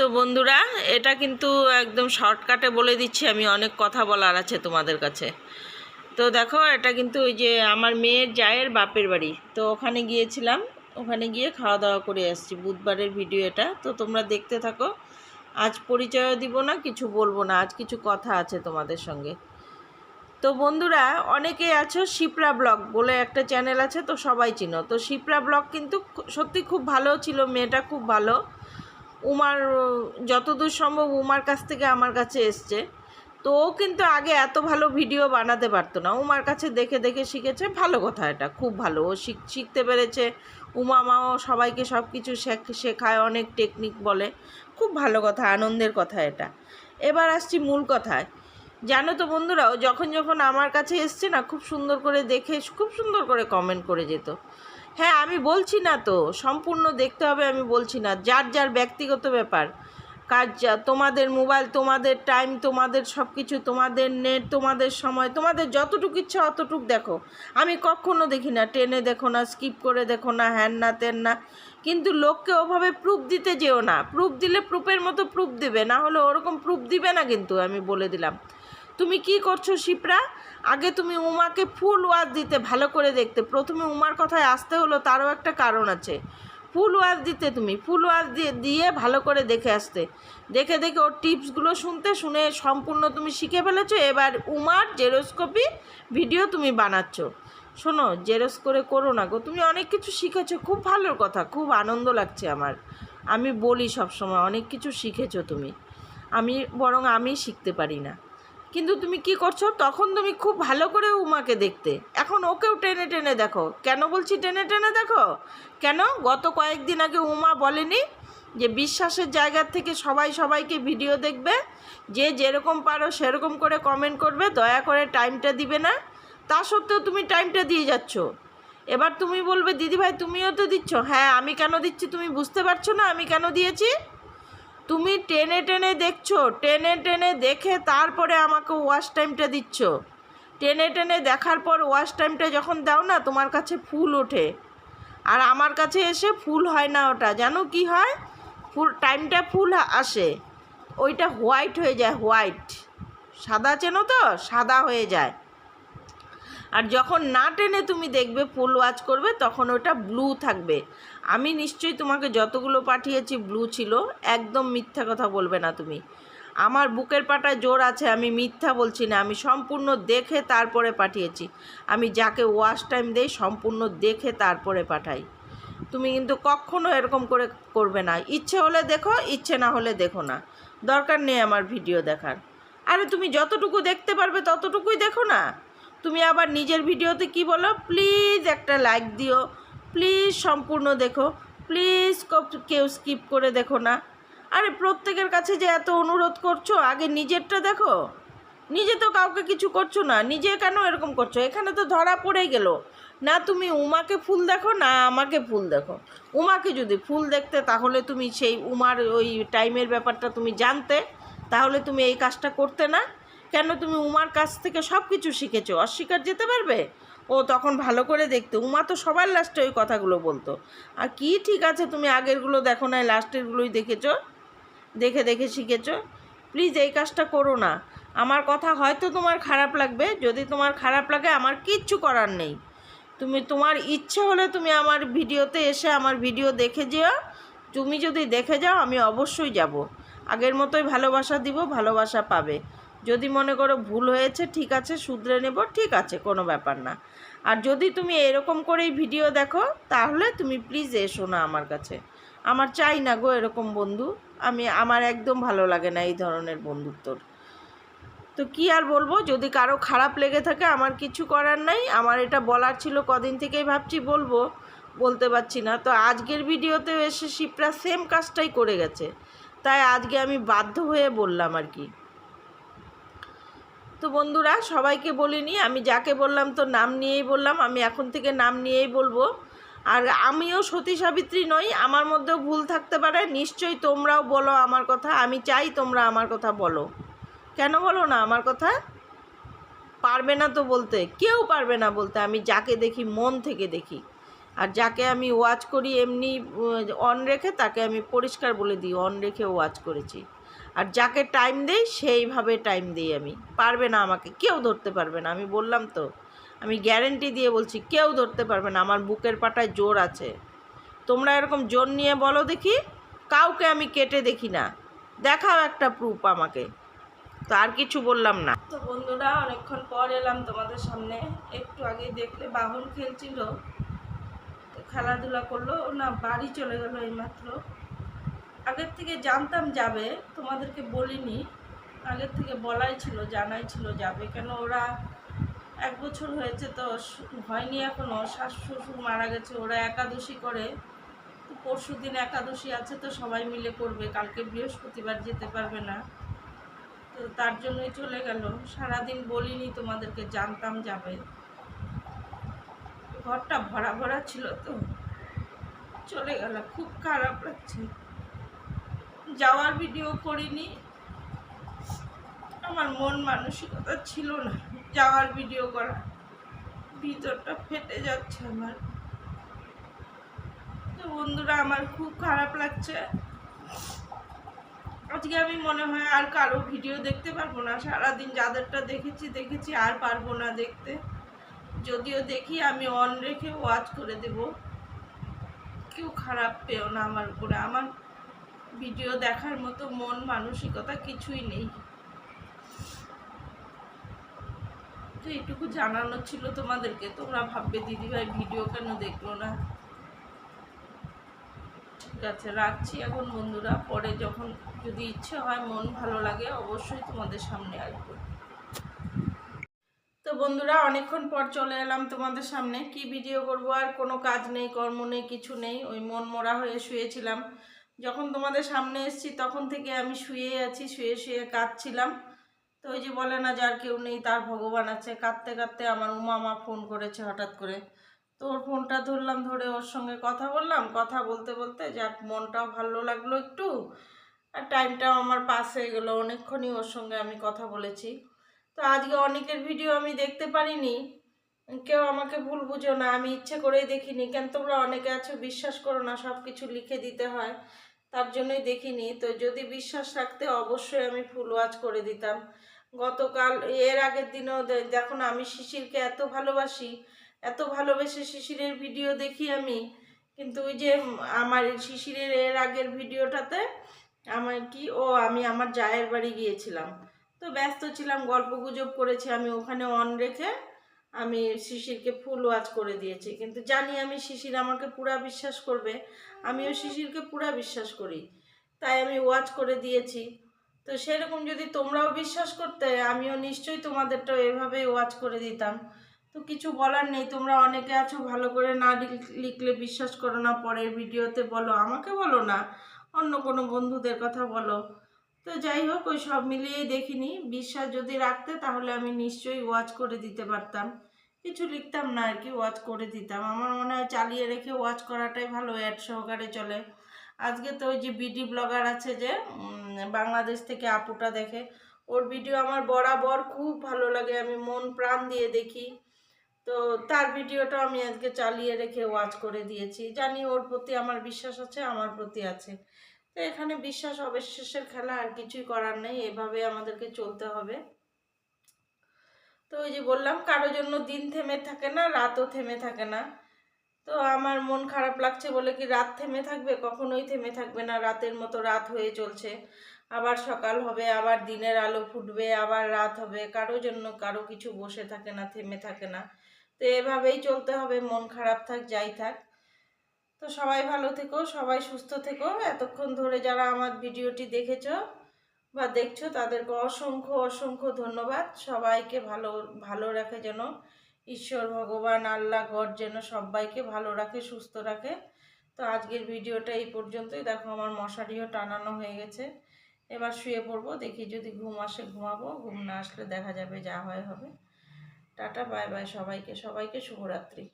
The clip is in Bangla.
তো বন্ধুরা, এটা কিন্তু একদম শর্টকাটে বলে দিচ্ছি, আমি অনেক কথা বলার আছে তোমাদের কাছে। তো দেখো, এটা কিন্তু ওই যে আমার মেয়ের জায়ের বাপের বাড়ি। তো ওখানে গিয়েছিলাম, ওখানে গিয়ে খাওয়া দাওয়া করে আসছি। বুধবারের ভিডিও এটা। তো তোমরা দেখতে থাকো। আজ পরিচয়ও দিব না, কিছু বলব না। আজ কিছু কথা আছে তোমাদের সঙ্গে। তো বন্ধুরা, অনেকে আছো শিপ্রা ব্লগ বলে একটা চ্যানেল আছে, তো সবাই চিনো। তো শিপ্রা ব্লগ কিন্তু সত্যি খুব ভালো ছিল, মেয়েটা খুব ভালো। উমার, যতদূর সম্ভব উমার কাছ থেকে আমার কাছে এসছে। তো ও কিন্তু আগে এত ভালো ভিডিও বানাতে পারতো না। উমার কাছে দেখে দেখে শিখেছে। ভালো কথা এটা, খুব ভালো। ও শিখ, শিখতে পেরেছে। উমা, মাও সবাইকে সব কিছু শেখ- শেখায়, অনেক টেকনিক বলে। খুব ভালো কথা, আনন্দের কথা এটা। এবার আসছি মূল কথায়। জানো তো বন্ধুরা, ও যখন যখন আমার কাছে এসছে না, খুব সুন্দর করে দেখে, খুব সুন্দর করে কমেন্ট করে যেত। হ্যাঁ আমি বলছি না তো। সম্পূর্ণ দেখতে হবে, আমি বলছি না। যার যার ব্যক্তিগত ব্যাপার। কাজ তোমাদের মোবাইল, তোমাদের টাইম, তোমাদের সব কিছু তোমাদের নেট, তোমাদের সময়, তোমাদের যতটুকু ইচ্ছা অতটুকু দেখো। আমি কখনো দেখি না, টেনে দেখো না স্কিপ করে দেখো না, হ্যান না তেন না। কিন্তু লোককে ওভাবে প্রুফ দিতে যেও না। প্রুফ দিলে প্রুফের মতো প্রুফ দেবে। না হলে ওরকম প্রুফ দিবে না কিন্তু, আমি বলে দিলাম। তুমি কি করছ শিপ্রা? আগে তুমি উমাকে ফুল ওয়াজ দিতে, ভালো করে দেখতে। প্রথমে উমার কথায় আসতে হলো, তারও একটা কারণ আছে। ফুল ওয়াজ দিতে তুমি, ফুল ওয়াজ দিয়ে ভালো করে দেখে আসতে। দেখে দেখে ওর টিপসগুলো শুনতে, শুনে সম্পূর্ণ তুমি শিখে ফেলেছো। এবার উমার জেরোস্কোপি ভিডিও তুমি বানাচ্ছ। শোনো জেরক্স করে করো না গো। তুমি অনেক কিছু শিখেছো, খুব ভালো কথা, খুব আনন্দ লাগছে আমার। আমি বলি সবসময়, অনেক কিছু শিখেছো তুমি। আমি, বরং আমি শিখতে পারি না। কিন্তু তুমি কি করছ? তখন তুমি খুব ভালো করে উমাকে দেখতে। এখন ওকেও টেনে টেনে দেখো। কেন বলছি টেনে টেনে দেখো? কেন? গত কয়েকদিন আগে উমা বলেনি যে বিশ্বাসের জায়গার থেকে সবাই সবাইকে ভিডিও দেখবে। যে যেরকম পারো সেরকম করে কমেন্ট করবে। দয়া করে টাইমটা দিবে না। তা সত্ত্বেও তুমি টাইমটা দিয়ে যাচ্ছ। এবার তুমি বলবে, দিদিভাই, তুমিও তো দিচ্ছ? হ্যাঁ আমি কেন দিচ্ছি? তুমি বুঝতে পারছ না আমি কেন দিয়েছি? তুমি টেনে টেনে দেখছ, টেনে টেনে দেখে তারপরে আমাকে ওয়াশ টাইমটা দিচ্ছ। টেনে টেনে দেখার পর ওয়াশ টাইমটা যখন দাও না, তোমার কাছে ফুল ওঠে। আর আমার কাছে এসে ফুল হয় না ওটা, জানো কি হয়? ফুল টাইমটা ফুল আসে। ওইটা হোয়াইট হয়ে যায় হোয়াইট সাদা চেনো তো? সাদা হয়ে যায়। আর যখন না টেনে তুমি দেখবে, ফুল ওয়াচ করবে, তখন ওটা ব্লু থাকবে। আমি নিশ্চয়ই তোমাকে যতগুলো পাঠিয়েছি ব্লু ছিল, একদম মিথ্যা কথা বলবে না তুমি। আমার বুকের পাটায় জোর আছে, আমি মিথ্যা বলছি না, আমি সম্পূর্ণ দেখে তারপরে পাঠিয়েছি। আমি যাকে ওয়াশ টাইম দেই, সম্পূর্ণ দেখে তারপরে পাঠাই। তুমি কিন্তু কখনো এরকম করে করবে না। ইচ্ছে হলে দেখো, ইচ্ছে না হলে দেখো না। দরকার নেই আমার ভিডিও দেখার। আরে তুমি যতটুকু দেখতে পারবে ততটুকুই দেখো না। তুমি আবার নিজের ভিডিওতে কি বলো? প্লিজ একটা লাইক দিও। প্লিজ সম্পূর্ণ দেখো। প্লিজ কেউ স্কিপ করে দেখো না। আরে প্রত্যেকের কাছে যে এত অনুরোধ করছ, আগে নিজেরটা দেখো। নিজে তো কাউকে কিছু করছ না। নিজে কেন এরকম করছ? এখানে তো ধরা পড়ে গেল। না তুমি উমাকে ফুল দেখো, না আমাকে ফুল দেখো। উমাকে যদি ফুল দেখতে, তাহলে তুমি সেই উমার ওই টাইমের ব্যাপারটা তুমি জানতে। তাহলে তুমি এই কাজটা করতে না। কেন তুমি উমার কাছ থেকে সব কিছু শিখেছো? অস্বীকার যেতে পারবে? ও তখন ভালো করে দেখতে। উমা তো সবার লাস্টে ওই কথাগুলো বলতো। আর কি ঠিক আছে তুমি আগেরগুলো দেখো না লাস্টেরগুলোই দেখেছ? দেখে দেখে শিখেছো? প্লিজ এই কাজটা করো না। আমার কথা হয়তো তোমার খারাপ লাগবে। যদি তোমার খারাপ লাগে, আমার কিচ্ছু করার নেই। তুমি, তোমার ইচ্ছে হলে তুমি আমার ভিডিওতে এসে আমার ভিডিও দেখে যেও। তুমি যদি দেখে যাও, আমি অবশ্যই যাব। আগের মতোই ভালোবাসা দিব, ভালোবাসা পাবে। যদি মনে করো ভুল হয়েছে, ঠিক আছে, শুধরে নেব, ঠিক আছে, কোনো ব্যাপার না। আর যদি তুমি এরকম করেই ভিডিও দেখো, তাহলে তুমি প্লিজ এসো না আমার কাছে। আমার চাই না গো এরকম বন্ধু। আমি, আমার একদম ভালো লাগে না এই ধরনের বন্ধুত্বর। তো কি আর বলব, যদি কারও খারাপ লেগে থাকে, আমার কিছু করার নাই। আমার এটা বলার ছিল কদিন থেকেই ভাবছি, বলব, বলতে পারছি না। তো আজকের ভিডিওতে এসে শিপ্রা সেম কাজটাই করে গেছে। তাই আজকে আমি বাধ্য হয়ে বললাম আর কি। তো বন্ধুরা, সবাইকে বলিনি আমি যাকে বললাম তো নাম নিয়েই বললাম, আমি এখন থেকে নাম নিয়েই বলব। আর আমিও সতী সাবিত্রী নই, আমার মধ্যেও ভুল থাকতে পারে, নিশ্চয়ই তোমরাও বলো আমার কথা, আমি চাই তোমরা আমার কথা বলো। কেন বলো না আমার কথা? পারবে না তো বলতে, কেউ পারবে না বলতে, আমি যাকে দেখি, মন থেকে দেখি। আর যাকে আমি ওয়াচ করি, এমনি অন রেখে তাকে আমি পরিষ্কার বলে দিই অন রেখে ওয়াচ করেছি। আর যাকে টাইম দেই, সেইভাবে টাইম দিই আমি। পারবে না আমাকে, কেউ ধরতে পারবে না। আমি বললাম তো, আমি গ্যারেন্টি দিয়ে বলছি, কেউ ধরতে পারবে না, আমার বুকের পাটায় জোর আছে। তোমরা এরকম জোর নিয়ে বলো দেখি, কাউকে আমি কেটে দেখি না। দেখাও একটা প্রুফ আমাকে। তো আর কিছু বললাম না। তো বন্ধুরা, অনেকক্ষণ পর এলাম তোমাদের সামনে। একটু আগে দেখলে বাহন খেলছিল। তো খেলাধুলা করল, না, বাড়ি চলে গেল এইমাত্র। আগের থেকে জানতাম যাবে, তোমাদেরকে বলিনি। আগের থেকে বলাই ছিল, জানাই ছিল যাবে। কেন ওরা এক বছর হয়েছে তো হয়নি এখনও শাশ শ্বশুর মারা গেছে, ওরা একাদশী করে। পরশু দিন একাদশী আছে তো সবাই মিলে করবে। কালকে বৃহস্পতিবার যেতে পারবে না। তো তার জন্যই চলে গেল। সারাদিন বলিনি, তোমাদেরকে জানতাম যাবে। ঘরটা ভরা ভরা ছিল তো। চলে গেল। খুব খারাপ লাগছে। যাওয়ার ভিডিও করিনি। আমার মন মানসিকতা ছিল না। যাওয়ার ভিডিও করা। ভিতরটা ফেটে যাচ্ছে আমার। তো বন্ধুরা, আমার খুব খারাপ লাগছে। আজকে আমি মনে হয় আর কারও ভিডিও দেখতে পারব না। সারাদিন যাদেরটা দেখেছি দেখেছি, আর পারব না দেখতে। যদিও দেখি, আমি অন রেখে ওয়াচ করে দেব। কেউ খারাপ পেও না আমার উপরে। আমার ভিডিও দেখার মতো মন মানসিকতা কিছুই নেই। তো এইটুকু জানানো ছিল তোমাদেরকে। তোমরা ভাববে, দিদিভাই ভিডিও কেন দেখল না? ঠিক আছে, রাখছি এখন বন্ধুরা। পরে যখন যদি ইচ্ছে হয়, মন ভালো লাগে, অবশ্যই তোমাদের সামনে আসব। তো বন্ধুরা, অনেকক্ষণ পর চলে এলাম তোমাদের সামনে। কি ভিডিও করব? আর কোনো কাজ নেই, কর্ম নেই, কিছু নেই। ওই মন মরা হয়ে শুয়েছিলাম। যখন তোমাদের সামনে এসেছি, তখন থেকে আমি শুয়ে আছি, শুয়ে শুয়ে কাঁদছিলাম। তো ওই যে বলে না, যার কেউ নেই, তার ভগবান আছে। কাঁদতে কাঁদতে আমার উমা ফোন করেছে হঠাৎ করে। তো ওর ফোনটা ধরলাম, ধরে ওর সঙ্গে কথা বললাম। কথা বলতে বলতে যাক, মনটাও ভালো লাগল একটু। আর টাইমটাও আমার পাস হয়ে গেলো। অনেকক্ষণই ওর সঙ্গে আমি কথা বলেছি। তো আজকে অনেকের ভিডিও আমি দেখতে পারিনি। কেউ আমাকে ভুল বুঝো না, আমি ইচ্ছে করেই দেখিনি। কেন তোমরা অনেকে আছো, বিশ্বাস করো না সব কিছু লিখে দিতে হয়। তার জন্যই দেখিনি। তো যদি বিশ্বাস রাখতে অবশ্যই আমি ফুল ওয়াচ করে দিতাম। গতকাল, এর আগের দিনও দেখো না আমি শিশিরকে এত ভালোবাসি, এত ভালোবেসে শিশিরের ভিডিও দেখি আমি, কিন্তু ওই যে আমার শিশিরের এর আগের ভিডিওটাতে আমার কি, ও, আমি আমার জায়ের বাড়ি গিয়েছিলাম। তো ব্যস্ত ছিলাম, গল্প গুজব করেছি, আমি ওখানে অন রেখে আমি শিশিরকে ফুল ওয়াচ করে দিয়েছি। কিন্তু জানি আমি শিশির আমাকে পুরা বিশ্বাস করবে। আমিও শিশিরকে পুরা বিশ্বাস করি। তাই আমি ওয়াচ করে দিয়েছি। তো সেরকম যদি তোমরাও বিশ্বাস করতে, আমিও নিশ্চয়ই তোমাদেরটা এভাবেই ওয়াচ করে দিতাম। তো কিছু বলার নেই, তোমরা অনেকে আছো, ভালো করে না লিখ- লিখলে বিশ্বাস করো না, পরের ভিডিওতে বলো, আমাকে বলো না। অন্য কোনো বন্ধুদের কথা বলো। তো যাই হোক, ওই সব মিলিয়েই দেখিনি। বিশ্বাস যদি রাখতে, তাহলে আমি নিশ্চয়ই ওয়াচ করে দিতে পারতাম। কিছু লিখতাম না আর কি ওয়াচ করে দিতাম। আমার মনে হয় চালিয়ে রেখে ওয়াচ করাটাই ভালো অ্যাড সহকারে চলে। আজকে তো ওই যে বিডি ব্লগার আছে যে বাংলাদেশ থেকে আপুটা দেখে, ওর ভিডিও আমার বরাবর খুব ভালো লাগে। আমি মন প্রাণ দিয়ে দেখি। তো তার ভিডিওটা আমি আজকে চালিয়ে রেখে ওয়াচ করে দিয়েছি। জানি ওর প্রতি আমার বিশ্বাস আছে, আমার প্রতি আছে। তো এখানে বিশ্বাস অবিশ্বাসের খেলা আর কিছুই করার নেই, এভাবে আমাদেরকে চলতে হবে। তো ওই যে বললাম, কারও জন্য দিন থেমে থাকে না, রাতও থেমে থাকে না। তো আমার মন খারাপ লাগছে বলে কি রাত থেমে থাকবে? কখনোই থেমে থাকবে না, রাতের মতো রাত হয়ে চলছে। আবার সকাল হবে, আবার দিনের আলো ফুটবে, আবার রাত হবে। কারও জন্য কারও কিছু বসে থাকে না, থেমে থাকে না। তো এভাবেই চলতে হবে, মন খারাপ থাক, যাই থাক। তো সবাই ভালো থেকো, সবাই সুস্থ থেকো। এতক্ষণ ধরে যারা আমার ভিডিওটি দেখেছ বা দেখছ, তাদেরকে অসংখ্য অসংখ্য ধন্যবাদ। সবাইকে ভালো ভালো রাখে যেন। ঈশ্বর, ভগবান, আল্লাহ, গড যেন সবাইকে ভালো রাখে, সুস্থ রাখে। তো আজকের ভিডিওটা এই পর্যন্তই। দেখো আমার মশারিও টানানো হয়ে গেছে। এবার শুয়ে পড়ব, দেখি যদি ঘুম আসে ঘুমাবো, ঘুম না আসলে দেখা যাবে যা হয় হবে। টাটা, বাই বাই সবাইকে সবাইকে শুভরাত্রি।